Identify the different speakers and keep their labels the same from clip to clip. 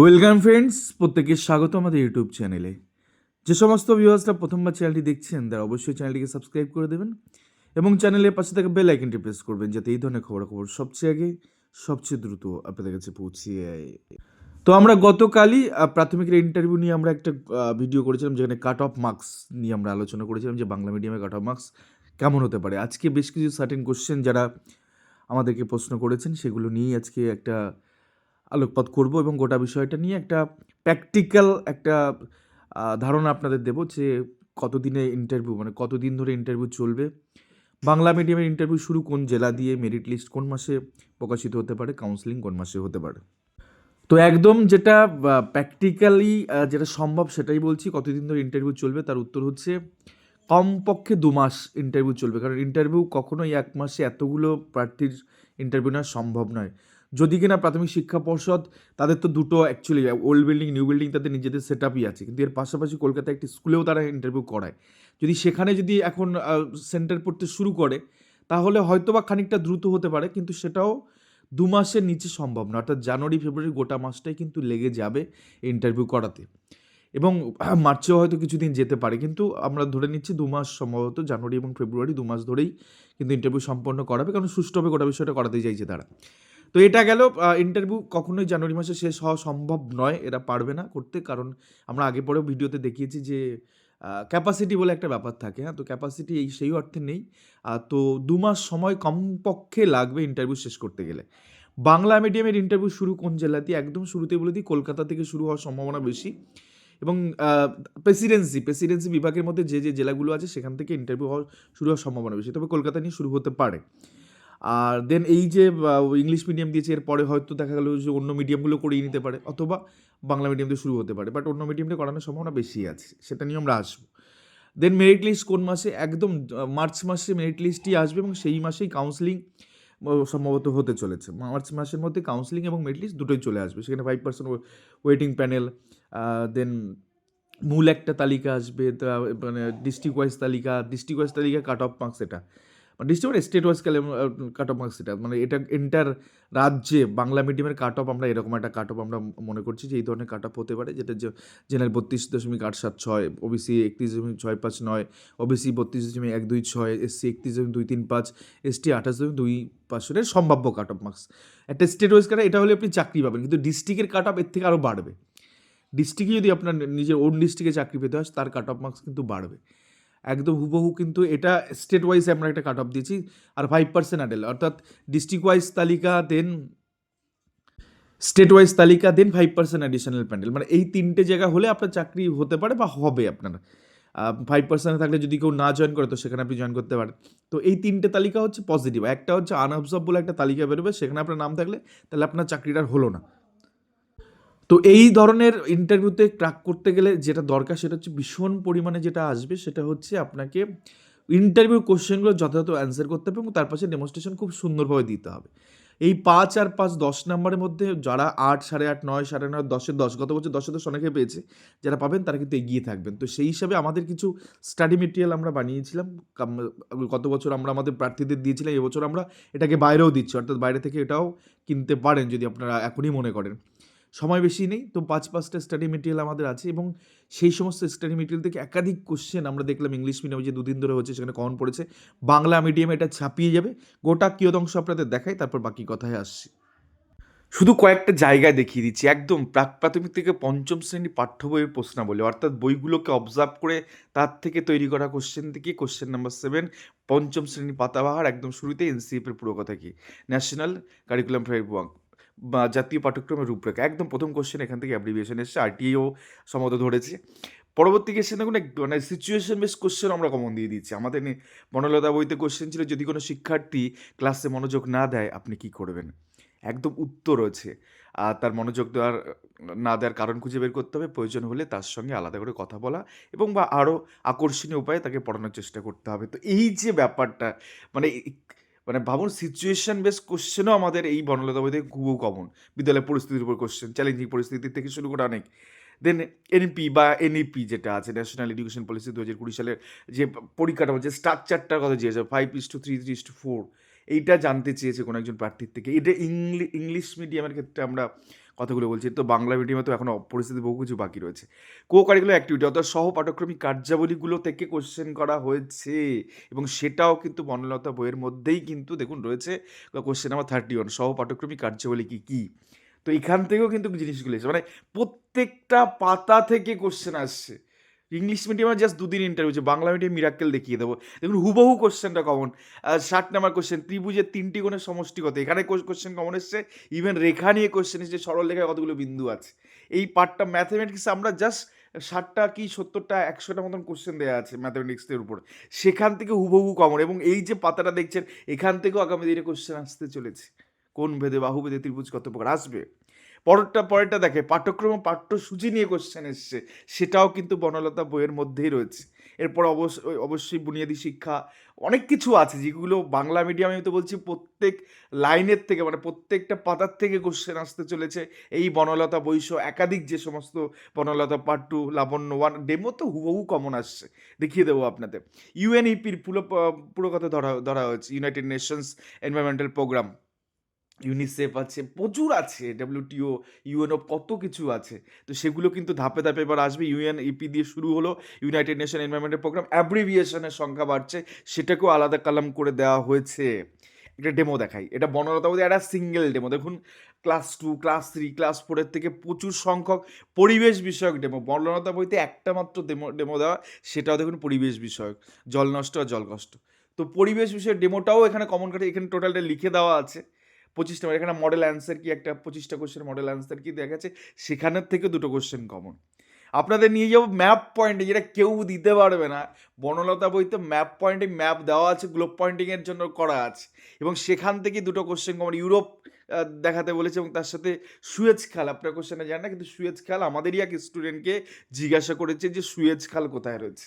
Speaker 1: Welcome friends প্রত্যেকে স্বাগত আমাদের ইউটিউব চ্যানেলে যে সমস্ত ভিউয়ার্সরা প্রথমবার চ্যানেলটি দেখছেন, তারা অবশ্যই চ্যানেলটিকে সাবস্ক্রাইব করে দেবেন এবং চ্যানেলের পাশে থাকা বেল আইকনটি প্রেস করবেন যাতে এই ধরনের খবরাখবর সবচেয়ে আগে, সবচেয়ে দ্রুত আপনাদের কাছে পৌঁছিয়ে তো আমরা গতকালই প্রাথমিকের ইন্টারভিউ নিয়ে আমরা একটা ভিডিও করেছিলাম যেখানে কাট অফ মার্কস নিয়ে আমরা আলোচনা করেছিলাম যে বাংলা মিডিয়ামে কাট অফ মার্কস কেমন হতে পারে। আজকে বেশ কিছু সার্টেন কোশ্চেন যারা আমাদেরকে প্রশ্ন করেছেন, সেগুলো নিয়েই আজকে একটা আলোকপাত করব এবং গোটা বিষয়টা নিয়ে একটা প্র্যাকটিক্যাল একটা ধারণা আপনাদের দেবো যে কতদিনে ইন্টারভিউ মানে কতদিন ধরে ইন্টারভিউ চলবে। বাংলা মিডিয়ামের ইন্টারভিউ শুরু কোন জেলা দিয়ে মেরিট লিস্ট কোন মাসে প্রকাশিত হতে পারে কাউন্সিলিং কোন মাসে হতে পারে। তো একদম যেটা প্র্যাকটিক্যালি যেটা সম্ভব সেটাই বলছি, কতদিন ধরে ইন্টারভিউ চলবে তার উত্তর হচ্ছে কমপক্ষে দু মাস ইন্টারভিউ চলবে। কারণ ইন্টারভিউ কখনোই এক মাসে এতগুলো প্রার্থীর ইন্টারভিউ নেওয়া সম্ভব নয়। যদি কিনা প্রাথমিক শিক্ষা পর্ষদ, তাদের তো দুটো actually old building new building তাদের নিজেদের সেট আপই আছে। কিন্তু এর পাশাপাশি কলকাতায় একটি স্কুলেও তারা ইন্টারভিউ করায়। যদি সেখানে যদি এখন সেন্টার পড়তে শুরু করে, তাহলে হয়তো বা খানিকটা দ্রুত হতে পারে, কিন্তু সেটাও দু মাসের নিচে সম্ভব না অর্থাৎ জানুয়ারি, ফেব্রুয়ারি গোটা মাসটাই কিন্তু লেগে যাবে ইন্টারভিউ করাতে। এবং মার্চেও হয়তো কিছুদিন যেতে পারে, কিন্তু আমরা ধরে নিচ্ছি দু মাস সম্ভবত জানুয়ারি এবং ফেব্রুয়ারি দু মাস ধরেই কিন্তু ইন্টারভিউ সম্পন্ন করাবে। কারণ সুষ্ঠুভাবে গোটা বিষয়টা করাতে চাইছে তারা। তো এটা গেল ইন্টারভিউ কখনোই জানুয়ারি মাসে শেষ হওয়া সম্ভব নয়, এরা পারবে না করতে। কারণ আমরা আগে পরেও ভিডিওতে দেখিয়েছি যে ক্যাপাসিটি বলে একটা ব্যাপার থাকে হ্যাঁ? তো ক্যাপাসিটি এই সেই অর্থে নেই। তো দু মাস সময় কমপক্ষে লাগবে ইন্টারভিউ শেষ করতে গেলে। বাংলা মিডিয়ামের ইন্টারভিউ শুরু কোন জেলাতে একদম শুরুতে বলে দিই, কলকাতা থেকে শুরু হওয়ার সম্ভাবনা বেশি। এবং প্রেসিডেন্সি প্রেসিডেন্সি বিভাগের মধ্যে যে যে জেলাগুলো আছে, সেখান থেকে ইন্টারভিউ হওয়ার শুরু হওয়ার সম্ভাবনা বেশি। তবে কলকাতা নিয়ে শুরু হতে পারে। আর দেন এই যে ইংলিশ মিডিয়াম দিয়েছে, এরপরে হয়তো দেখা গেল যে অন্য মিডিয়ামগুলো করিয়ে নিতে পারে, অথবা বাংলা মিডিয়াম দিয়ে শুরু হতে পারে বাট অন্য মিডিয়ামটা করানোর সম্ভাবনা বেশি আছে, সেটা নিয়ে আমরা আসব। দেন মেরিট লিস্ট কোন মাসে? একদম মার্চ মাসে মেরিট লিস্টই আসবে এবং সেই মাসেই কাউন্সিলিং সম্ভবত হতে চলেছে। মার্চ মাসের মধ্যে কাউন্সিলিং এবং মেরিট লিস্ট দুটোই চলে আসবে, সেখানে five percent waiting panel then মূল একটা তালিকা আসবে মানে ডিস্ট্রিক্ট ওয়াইজ তালিকা ডিস্ট্রিক্ট ওয়াইজ তালিকা কাট অফ মার্কস এটা। ডিস্ট্রিক্ট স্টেট ওয়াইজ কালে কাট অফ মার্কস এটা মানে এটা এন্টার রাজ্যে, বাংলা মিডিয়ামের কাট অফ আমরা এরকম একটা কাট অফ আমরা মনে করছি যে এই ধরনের কাট অফ হতে পারে, যেটা জেনারেল বত্রিশ দশমিক আট সাত ছয় ওবিসি একত্রিশ দশমিক ছয় পাঁচ নয় ওবিসি বত্রিশ দশমিক এক দুই ছয় এসসি একত্রিশ দশমিক দুই তিন পাঁচ এসটি আঠাশ দশমিক দুই পাঁচশোর সম্ভাব্য কাট অফ মার্কস একটা স্টেট ওয়াইজ কাটা এটা হলে আপনি চাকরি পাবেন, কিন্তু ডিস্ট্রিক্টের কাট অফ এর থেকে আরও বাড়বে। ডিস্ট্রিক্টে যদি আপনার নিজের ওন ডিস্ট্রিক্টে চাকরি পেতে হয়, তার কাট অফ মার্কস কিন্তু বাড়বে। একদম হুবহু কিন্তু এটা স্টেট ওয়াইজ আমরা একটা কাট অফ দিয়েছি, আর ফাইভ পার্সেন্ট অ্যাডেল অর্থাৎ ডিস্ট্রিক্ট ওয়াইজ তালিকা দেন স্টেট ওয়াইজ তালিকা then five percent additional panel মানে এই তিনটে জায়গা হলে আপনার চাকরি হতে পারে বা হবে আপনার। ফাইভ পার্সেন্টে থাকলে যদি কেউ না জয়েন করে, তো সেখানে আপনি জয়েন করতে পারেন। তো এই তিনটে তালিকা হচ্ছে পজিটিভ একটা হচ্ছে আনঅবজর্ভ বলে একটা তালিকা বেরোবে, সেখানে আপনার নাম থাকলে তাহলে আপনার চাকরিটা আর হলো না। তো এই ধরনের ইন্টারভিউতে ক্র্যাক করতে গেলে যেটা দরকার সেটা হচ্ছে ভীষণ পরিমাণে যেটা আসবে সেটা হচ্ছে আপনাকে ইন্টারভিউ কোশ্চেনগুলো যথাযথ অ্যান্সার করতে হবে এবং তার পাশে ডেমনস্ট্রেশন খুব সুন্দরভাবে দিতে হবে। এই পাঁচ আর পাঁচ দশ নম্বরের মধ্যে যারা আট, সাড়ে আট, নয়, সাড়ে নয়, দশের দশ, গত বছর দশে দশ অনেকে পেয়েছে, যারা পাবেন তারা কিন্তু এগিয়ে থাকবেন। তো সেই হিসাবে আমাদের কিছু স্টাডি মেটেরিয়াল আমরা বানিয়েছিলাম গত বছর আমরা আমাদের প্রার্থীদের দিয়েছিলাম, এবছর আমরা এটাকে বাইরেও দিচ্ছি, অর্থাৎ বাইরে থেকে এটাও কিনতে পারেন যদি আপনারা এখনই মনে করেন। সময় বেশি নেই। তো পাঁচ পাঁচটা স্টাডি মেটেরিয়াল আমাদের আছে এবং সেই সমস্ত স্টাডি মেটেরিয়াল থেকে একাধিক কোশ্চেন আমরা দেখলাম ইংলিশ মিডিয়ামে যে দুদিন ধরে হচ্ছে সেখানে কমন পড়েছে। বাংলা মিডিয়ামে এটা ছাপিয়ে যাবে। গোটা কিয়দংশ আপনাদের দেখাই, তারপর বাকি কথায় আসছি। শুধু কয়েকটা জায়গায় দেখিয়ে দিচ্ছি। একদম প্রাক প্রাথমিক থেকে পঞ্চম শ্রেণি পাঠ্য বইয়ের প্রশ্নাবলী, অর্থাৎ বইগুলোকে অবজার্ভ করে তার থেকে তৈরি করা কোশ্চেন থেকে কোশ্চেন নাম্বার সেভেন পঞ্চম শ্রেণি পাতাবাহার একদম শুরুতে এনসিএফের পুরো কথা কি? ন্যাশনাল কারিকুলাম ফ্রেমওয়ার্ক জাতীয় পাঠ্যক্রমের রূপরেখা। একদম প্রথম কোশ্চেন এখান থেকে অ্যাব্রিভিয়েশন এসেছে আরটিও সম্ভবত ধরেছে। পরবর্তী কেসে দেখুন মানে সিচুয়েশন বেস কোশ্চেন আমরা কমন দিয়ে দিচ্ছি। আমাদের বনলতা বইতে কোশ্চেন ছিল, যদি কোনো শিক্ষার্থী ক্লাসে মনোযোগ না দেয়, আপনি কি করবেন? একদম উত্তর রয়েছে। আর তার মনোযোগ দেওয়ার, না দেওয়ার কারণ খুঁজে বের করতে হবে। প্রয়োজন হলে তার সঙ্গে আলাদা করে কথা বলা এবং বা আরও আকর্ষণীয় উপায়ে তাকে পড়ানোর চেষ্টা করতে হবে। তো এই যে ব্যাপারটা মানে মানে ভাবুন সিচুয়েশন বেস কোশ্চেনও আমাদের এই বনলতা বইতে খুবও কমন বিদ্যালয়ের পরিস্থিতির উপর কোশ্চেন চ্যালেঞ্জিং পরিস্থিতি থেকে শুরু করে অনেক। দেন এনপি বা এনইপি যেটা আছে ন্যাশনাল এডুকেশন পলিসি দু হাজার কুড়ি সালের যে পরিকাঠামো, যে স্ট্রাকচারটার কথা চেয়েছে five is to three three is to four এইটা জানতে চেয়েছে কোনো একজন প্রার্থীর থেকে। এটা ইংলি ইংলিশ মিডিয়ামের ক্ষেত্রে আমরা কথাগুলো বলছি। তো বাংলা মিডিয়ামে তো এখন পরিস্থিতি বহু কিছু বাকি রয়েছে। কো কারিকুলার অ্যাক্টিভিটি অর্থাৎ সহ পাঠক্রমিক কার্যাবলীগুলো থেকে কোশ্চেন করা হয়েছে এবং সেটাও কিন্তু বনলতা বইয়ের মধ্যেই কিন্তু দেখুন রয়েছে কোশ্চেন নাম্বার থার্টি ওয়ান সহ পাঠক্রমিক কার্যাবলী কী কী? তো এখান থেকেও কিন্তু জিনিসগুলো এসেছে। মানে প্রত্যেকটা পাতা থেকে কোশ্চেন আসছে। ইংলিশ মিডিয়ামে জাস্ট দুদিন ইন্টারভিউ হচ্ছে, বাংলা মিডিয়াম মিরাক্কেল দেখিয়ে দেবো। দেখুন, হুবহু কোশ্চেনটা কমন ষাট নাম্বার কোশ্চেন ত্রিভুজের তিনটি কোণের সমষ্টি কত এখানে কোশ্চেন কমন এসছে ইভেন রেখা নিয়ে কোশ্চেন এসছে, সরল রেখায় কতগুলো বিন্দু আছে? এই পার্টটা ম্যাথামেটিক্স আমরা জাস্ট ষাটটা কি সত্তরটা, একশোটা মতন কোশ্চেন দেওয়া আছে ম্যাথামেটিক্সের উপর। সেখান থেকে হুবহু কমন এবং এই যে পাতাটা দেখছেন, এখান থেকেও আগামী দিনে কোশ্চেন আসতে চলেছে। কোন ভেদে বাহু ভেদে ত্রিভুজ কত প্রকার? আসবে? পরেরটা পরেরটা দেখে পাঠ্যক্রম পাঠ্যসূচি নিয়ে কোশ্চেন এসছে। সেটাও কিন্তু বনলতা বইয়ের মধ্যেই রয়েছে। এরপর অবশ্যই অবশ্যই বুনিয়াদী শিক্ষা, অনেক কিছু আছে যেগুলো বাংলা মিডিয়ামে আমি তো বলছি প্রত্যেক লাইনের থেকে মানে প্রত্যেকটা পাতার থেকে কোশ্চেন আসতে চলেছে। এই বনলতা বৈশ্য একাধিক যে সমস্ত Banalata part two Labanya one demo তো হুবহু কমন আসছে। দেখিয়ে দেবো আপনাদের। ইউএনইপির পুরো পুরো কথা ধরা ধরা হয়েছে। United Nations environmental programme UNICEF আছে, প্রচুর আছে ডাব্লিউটিও ইউএনও কত কিছু আছে। তো সেগুলো কিন্তু ধাপে ধাপে এবার আসবে। ইউএন ইপি দিয়ে শুরু হলো ইউনাইটেড নেশন এনভায়রনমেন্টাল প্রোগ্রাম অ্যাব্রিভিয়েশনের সংখ্যা বাড়ছে, সেটাকেও আলাদা কালাম করে দেওয়া হয়েছে। একটা ডেমো দেখাই। এটা বনলতা বলতে একটা সিঙ্গেল ডেমো দেখুন class two class three class ফোরের থেকে প্রচুর সংখ্যক পরিবেশ বিষয়ক ডেমো বনলতা বইতে একটা মাত্র ডেমো ডেমো দেওয়া, সেটাও দেখুন পরিবেশ বিষয়ক। জল নষ্ট আর জল কষ্ট। তো পরিবেশ বিষয়ের ডেমোটাও এখানে কমন কাটে এখানে টোটালটা লিখে দেওয়া আছে। পঁচিশটা এখানে মডেল অ্যান্সার কি? একটা পঁচিশটা কোশ্চেন মডেল অ্যান্সার কি দেখা যাচ্ছে সেখানের থেকে দুটো কোশ্চেন কমন আপনাদের নিয়ে যাব ম্যাপ পয়েন্টে যেটা কেউ দিতে পারবে না। বনলতা বইতে ম্যাপ পয়েন্টে ম্যাপ দেওয়া আছে গ্লোব পয়েন্টিংয়ের জন্য করা আছে। এবং সেখান থেকে দুটো কোশ্চেন কমন ইউরোপ দেখাতে বলেছে এবং তার সাথে সুয়েজ খাল, আপনার কোশ্চেনে জানেন না, কিন্তু সুয়েজ খাল আমাদেরই এক স্টুডেন্টকে জিজ্ঞাসা করেছে যে সুয়েজ খাল কোথায় রয়েছে।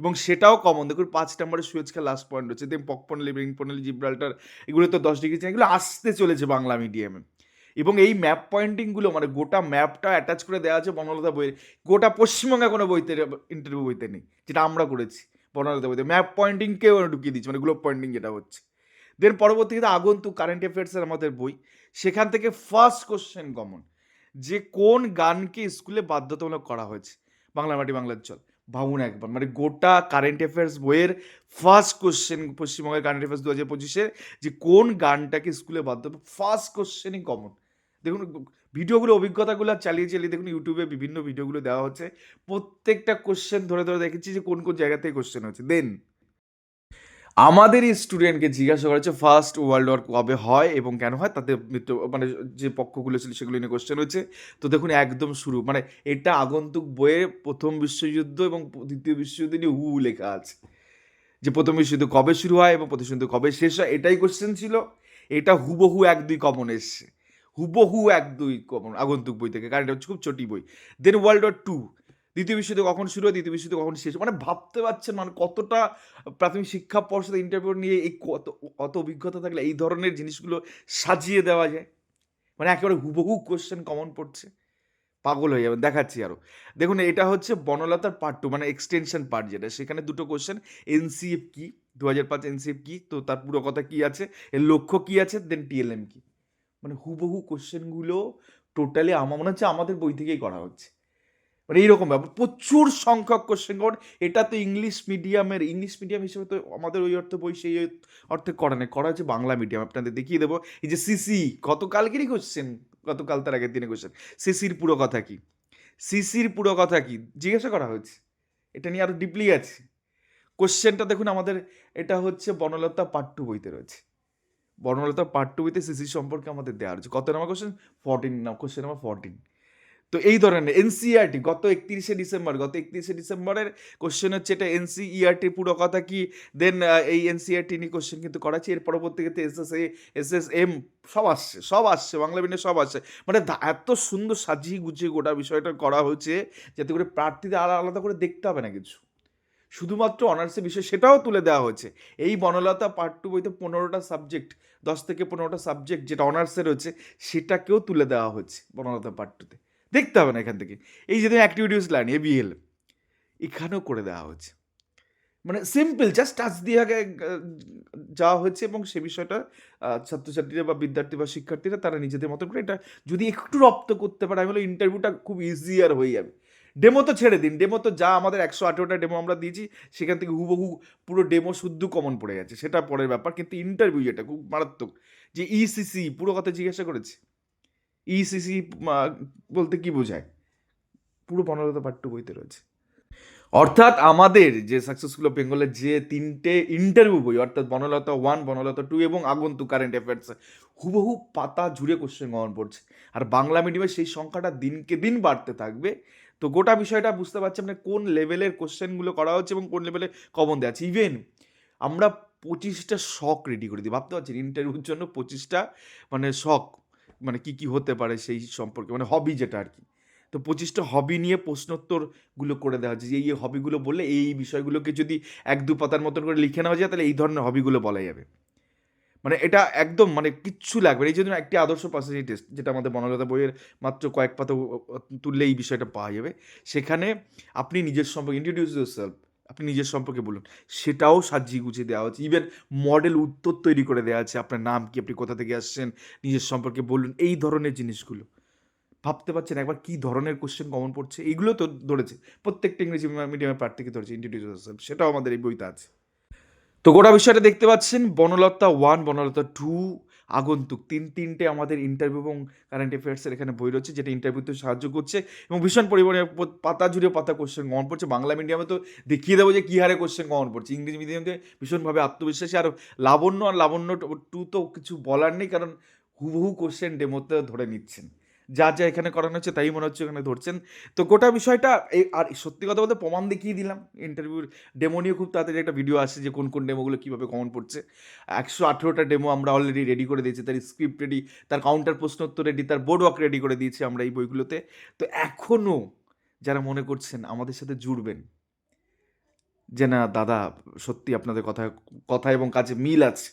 Speaker 1: এবং সেটাও কমন দেখুন, পাঁচ নম্বরে সুয়েজ খাল লাস্ট পয়েন্ট রয়েছে দেন পকপনলি রিংপনলি জিব্রাল্টার, এগুলো তো দশ ডিগ্রি এগুলো আসতে চলেছে বাংলা মিডিয়ামে এবং এই ম্যাপ পয়েন্টিংগুলো মানে গোটা ম্যাপটা অ্যাটাচ করে দেওয়া আছে বনলতা বইয়ের গোটা পশ্চিমবঙ্গে কোনো বইতে ইন্টারভিউ বইতে নেই, যেটা আমরা করেছি বনলতা বইতে। ম্যাপ পয়েন্টিংকেও ঢুকিয়ে দিচ্ছি মানে গ্লোব পয়েন্টিং যেটা হচ্ছে। দেন পরবর্তীতে আগন্তুক কারেন্ট অ্যাফেয়ার্সের আমাদের বই। সেখান থেকে ফার্স্ট কোশ্চেন কমন যে কোন গানকে স্কুলে বাধ্যতামূলক করা হয়েছে? বাংলা মাটি, বাংলার চল ভাবুন একবার। মানে গোটা কারেন্ট অ্যাফেয়ার্স বইয়ের ফার্স্ট কোশ্চেন পশ্চিমবঙ্গের কারেন্ট অ্যাফেয়ার্স দু হাজার পঁচিশে যে কোন গানটাকে স্কুলে বাধ্য ফার্স্ট কোশ্চেনই কমন দেখুন, ভিডিওগুলো, অভিজ্ঞতাগুলো চালিয়ে চালিয়ে দেখুন ইউটিউবে বিভিন্ন ভিডিওগুলো দেওয়া হচ্ছে। প্রত্যেকটা কোশ্চেন ধরে ধরে দেখেছি যে কোন কোন জায়গা থেকে কোশ্চেন হচ্ছে দেন আমাদের এই স্টুডেন্টকে জিজ্ঞাসা করেছে ফার্স্ট ওয়ার্ল্ড ওয়ার কবে হয় এবং কেন হয়? তাতে মৃত্যু মানে যে পক্ষগুলো ছিল সেগুলো নিয়ে কোশ্চেন হয়েছে তো দেখুন, একদম শুরু মানে এটা আগন্তুক বইয়ে প্রথম বিশ্বযুদ্ধ এবং দ্বিতীয় বিশ্বযুদ্ধ নিয়ে হু লেখা আছে। যে প্রথম বিশ্বযুদ্ধ কবে শুরু হয় এবং প্রথম যুদ্ধ কবে শেষ হয়, এটাই কোশ্চেন ছিল। এটা হুবহু এক দুই কমন এসছে। হুবহু এক দুই কমন আগন্তুক বই থেকে, কারণ এটা হচ্ছে খুব ছোটি বই। দেন ওয়ার্ল্ড ওয়ার টু দ্বিতীয় বিশ্বযুদ্ধ কখন শুরু হয়, দ্বিতীয় বিশ্বযুদ্ধ কখন শেষ? মানে ভাবতে পারছেন মানে কতটা প্রাথমিক শিক্ষা পর্ষদ ইন্টারভিউ নিয়ে এই কত কত অভিজ্ঞতা থাকলে এই ধরনের জিনিসগুলো সাজিয়ে দেওয়া যায়? মানে একেবারে হুবহু কোশ্চেন কমন পড়ছে। পাগল হয়ে যাবেন, দেখাচ্ছি আরও দেখুন, এটা হচ্ছে বনলতার পার্ট টু মানে এক্সটেনশন পার্ট যেটা। সেখানে দুটো কোশ্চেন এনসিএফ কি? দু হাজার পাঁচ এনসিএফ কি? তো তার পুরো কথা কি আছে? এর লক্ষ্য কি আছে? দেন টিএলএম কি? মানে হুবহু কোশ্চেনগুলো টোটালি আমার, মনে হচ্ছে আমাদের বই থেকেই করা হচ্ছে। মানে এইরকম ব্যাপার। প্রচুর সংখ্যক কোশ্চেন কারণ এটা তো ইংলিশ মিডিয়ামের ইংলিশ মিডিয়াম হিসেবে তো আমাদের ওই অর্থে বই সেই অর্থে করা নেই। করা হচ্ছে বাংলা মিডিয়াম আপনাদের দেখিয়ে দেবো। এই যে সিসি গতকালকেরই কোশ্চেন গতকাল তার আগের দিনে কোশ্চেন সিসির পুরো কথা কি? সিসির পুরো কথা কি? জিজ্ঞাসা করা হয়েছে। এটা নিয়ে আরও ডিপলি আছে। কোশ্চেনটা দেখুন, আমাদের এটা হচ্ছে বনলতা পার্ট টু বইতে রয়েছে। বর্ণলতা পার্ট টু বইতে সিসি সম্পর্কে আমাদের দেওয়া রয়েছে। কত number question fourteen question number fourteen তো এই ধরনের এনসিআরটি গত একত্রিশে ডিসেম্বর, গত একত্রিশে ডিসেম্বরের কোশ্চেন হচ্ছে এটা এনসিইআরটি পুরো কথা কি? দেন এই এনসিআরটি নিয়ে কোশ্চেন কিন্তু করা করাচ্ছি, এর পরবর্তীতে S S A S S M সব আসছে সব আসছে, বাংলা মিডিয়ামে সব আসছে। মানে এত সুন্দর সাজিয়ে গুছিয়ে গোটা বিষয়টা করা হয়েছে, যাতে করে প্রার্থীদের আলাদা আলাদা করে দেখতে হবে না কিছু। শুধুমাত্র অনার্সের বিষয় সেটাও তুলে দেওয়া হয়েছে। এই বনলতা পার্ট টু বইতে পনেরোটা সাবজেক্ট দশ থেকে পনেরোটা সাবজেক্ট যেটা অনার্সে রয়েছে, সেটাকেও তুলে দেওয়া হচ্ছে বনলতা পার্ট টুতে দেখতে হবে না এখান থেকে। এই যে অ্যাক্টিভিটিস লাইন এবিএল এখানেও করে দেওয়া হচ্ছে। মানে সিম্পল জাস্ট টাচ দিয়ে আগে যাওয়া হয়েছে এবং সে বিষয়টা ছাত্রছাত্রীরা বা বিদ্যার্থী বা শিক্ষার্থীরা, তারা নিজেদের মতো করে এটা যদি একটু রপ্ত করতে পারে, আমি ইন্টারভিউটা খুব ইজিয়ার হয়ে যাবে। ডেমো তো ছেড়ে দিন ডেমো তো যা আমাদের একশো আঠেরোটা ডেমো আমরা দিয়েছি, সেখান থেকে হুবহু পুরো ডেমো শুদ্ধ কমন পড়ে গেছে। সেটা পরের ব্যাপার, কিন্তু ইন্টারভিউ যেটা, খুব মারাত্মক। যে ইসিসি পুরো কথা জিজ্ঞাসা করেছে। ইসিসি বলতে কি বোঝায়? পুরো বনলতা পাট্টু বইতে রয়েছে। অর্থাৎ আমাদের যে সাকসেসফুল অফ বেঙ্গলের যে তিনটে ইন্টারভিউ বই, অর্থাৎ বনলতা ওয়ান বনলতা টু এবং আগন্তুক কারেন্ট অ্যাফেয়ার্স হুবহু পাতা জুড়ে কোশ্চেন কমন পড়ছে আর বাংলা মিডিয়ামে সেই সংখ্যাটা দিনকে দিন বাড়তে থাকবে। তো গোটা বিষয়টা বুঝতে পারছি মানে কোন লেভেলের কোশ্চেনগুলো করা হচ্ছে এবং কোন লেভেলে কমন দেওয়া আছে। ইভেন আমরা পঁচিশটা শখ রেডি করে দিই। ভাবতে পারছেন ইন্টারভিউর জন্য পঁচিশটা মানে শখ মানে কি কি হতে পারে সেই সম্পর্কে মানে হবি যেটা আর কি। তো পঁচিশটা হবি নিয়ে প্রশ্নোত্তরগুলো করে দেওয়া হচ্ছে যে, এই হবিগুলো বললে এই বিষয়গুলোকে যদি এক দু পাতার মতন করে লিখে নেওয়া যায়, তাহলে এই ধরনের হবিগুলো বলা যাবে। মানে এটা একদম মানে কিচ্ছু লাগবে এই জন্য একটি আদর্শ পার্সোনালিটি টেস্ট যেটা আমাদের বনলতা বইয়ের মাত্র কয়েক পাতা তুললে এই বিষয়টা পাওয়া যাবে। সেখানে আপনি নিজের সম্পর্কে ইন্ট্রোডিউস ইউর সেলফ আপনি নিজের সম্পর্কে বলুন। সেটাও সাজিয়ে গুছিয়ে দেওয়া হচ্ছে। ইভেন মডেল উত্তর তৈরি করে দেওয়া আছে। আপনার নাম কি? আপনি কোথা থেকে আসছেন? নিজের সম্পর্কে বলুন। এই ধরনের জিনিসগুলো। ভাবতে পারছেন একবার কি ধরনের কোশ্চেন কমন পড়ছে? এইগুলো তো ধরেছে। প্রত্যেকটা ইংরেজি মিডিয়ামের প্রার্থীকে ধরেছে ইন্ট্রোডিউস সেটাও আমাদের এই বইতে আছে। তো গোটা বিষয়টা দেখতে পাচ্ছেন। বনলতা ওয়ান বনলতা টু আগন্তুক তিন, তিনটে আমাদের ইন্টারভিউ এবং কারেন্ট অ্যাফেয়ার্সের এখানে বই রয়েছে, যেটা ইন্টারভিউতে সাহায্য করছে এবং ভীষণ পরিমাণে পাতা জুড়ে পাতা কোশ্চেন গ্রহণ পড়ছে বাংলা মিডিয়ামে তো দেখিয়ে দেবো যে কী হারে কোশ্চেন গ্রহণ পড়ছে ইংরেজি মিডিয়ামকে ভীষণভাবে আত্মবিশ্বাসী আর লাবণ্য আর লাবণ্য টু তো কিছু বলার নেই, কারণ হুবহু কোশ্চেন ডেমোতে ধরে নিচ্ছেন। যা যা এখানে করানো হচ্ছে তাই মনে হচ্ছে এখানে ধরছেন। তো গোটা বিষয়টা এই আর সত্যি কথা বলতে প্রমাণ দেখিয়ে দিলাম। ইন্টারভিউর ডেমো নিয়ে খুব তাড়াতাড়ি একটা ভিডিও আসছে যে কোন কোন ডেমোগুলো কীভাবে কমন পড়ছে। একশো আঠেরোটা ডেমো আমরা অলরেডি রেডি করে দিয়েছি, তার স্ক্রিপ্ট রেডি তার কাউন্টার প্রশ্নোত্তর রেডি তার বোর্ড ওয়ার্ক রেডি করে দিয়েছি আমরা এই বইগুলোতে। তো এখনও যারা মনে করছেন আমাদের সাথে জুড়বেন, যে না দাদা সত্যি আপনাদের কথা কথা এবং কাজে মিল আছে।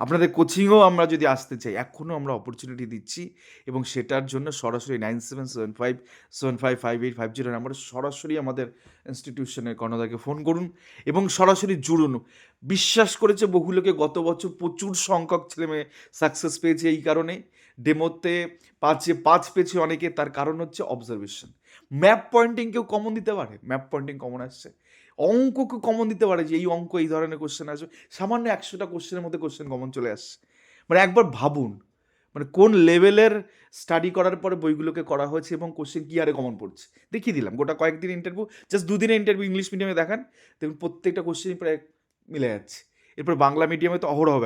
Speaker 1: আপনাদের কোচিংও আমরা যদি আসতে চাই, এখনও আমরা অপরচুনিটি দিচ্ছি এবং সেটার জন্য সরাসরি nine seven seven five seven five five eight five zero নাম্বারে সরাসরি আমাদের ইনস্টিটিউশনের কর্ণদাকে ফোন করুন এবং সরাসরি জুড়ুন। বিশ্বাস করেছে বহু লোকে গত বছর প্রচুর সংখ্যক ছেলেমেয়ে সাকসেস পেয়েছে এই কারণে। ডেমোতে পাঁচে পাঁচ পেয়েছে অনেকে, তার কারণ হচ্ছে অবজারভেশন ম্যাপ পয়েন্টিং কেউ কমন দিতে পারে? ম্যাপ পয়েন্টিং কমন আসছে। অঙ্ককে কমন দিতে পারে যে এই অঙ্ক এই ধরনের কোশ্চেন আসবে। সামান্য একশোটা কোশ্চেনের মধ্যে কোশ্চেন কমন চলে আসছে। মানে একবার ভাবুন মানে কোন লেভেলের স্টাডি করার পরে বইগুলোকে করা হয়েছে এবং কোশ্চেন কী আরে কমন পড়ছে? দেখিয়ে দিলাম, গোটা কয়েকদিন ইন্টারভিউ জাস্ট দুদিনে ইন্টারভিউ ইংলিশ মিডিয়ামে দেখান, দেখুন প্রত্যেকটা কোশ্চেনই প্রায় মিলে যাচ্ছে। এরপর বাংলা মিডিয়ামে তো অহরহ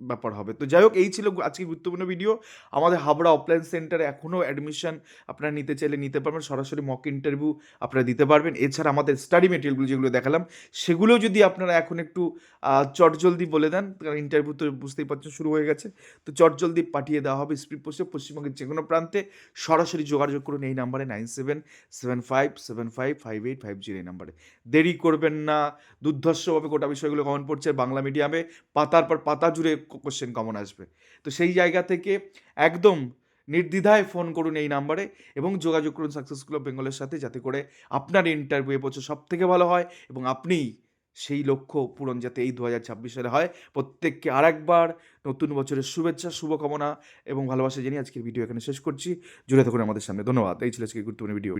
Speaker 1: ব্যাপার হবে। তো যাই হোক, এই ছিল আজকে গুরুত্বপূর্ণ ভিডিও আমাদের হাবড়া অফলাইন সেন্টারে এখনও অ্যাডমিশন আপনারা নিতে চাইলে নিতে পারবেন। সরাসরি মক ইন্টারভিউ আপনারা দিতে পারবেন। এছাড়া আমাদের স্টাডি মেটেরিয়ালগুলো যেগুলো দেখালাম সেগুলো যদি আপনারা এখন একটু চটজলদি বলে দেন, কারণ ইন্টারভিউ তো বুঝতেই পারছেন শুরু হয়ে গেছে। তো চটজলদি পাঠিয়ে দেওয়া হবে স্পিড পোস্টে পশ্চিমবঙ্গের যে কোনো প্রান্তে। সরাসরি যোগাযোগ করুন এই নাম্বারে nine seven seven five seven five five eight five zero এই নাম্বারে দেরি করবেন না। দুর্ধর্ষভাবে গোটা বিষয়গুলো কমন পড়ছে বাংলা মিডিয়ামে পাতার পর পাতা জুড়ে কোশ্চেন কমন আসবে। তো সেই জায়গা থেকে একদম নির্দ্বিধায় ফোন করুন এই নাম্বারে এবং যোগাযোগ করুন সাকসেসফুল অফ বেঙ্গলের সাথে, যাতে করে আপনার ইন্টারভিউ এবছর সব থেকে ভালো হয় এবং আপনি সেই লক্ষ্য পূরণ যাতে এই দু হাজার ছাব্বিশ সালে হয়। প্রত্যেককে আরেকবার নতুন বছরের শুভেচ্ছা, শুভকামনা এবং ভালোবাসা জানিয়ে আজকের ভিডিও এখানে শেষ করছি। জুড়ে থাকুন আমাদের সামনে। ধন্যবাদ। এই ছিল আজকে গুরুত্বপূর্ণ ভিডিও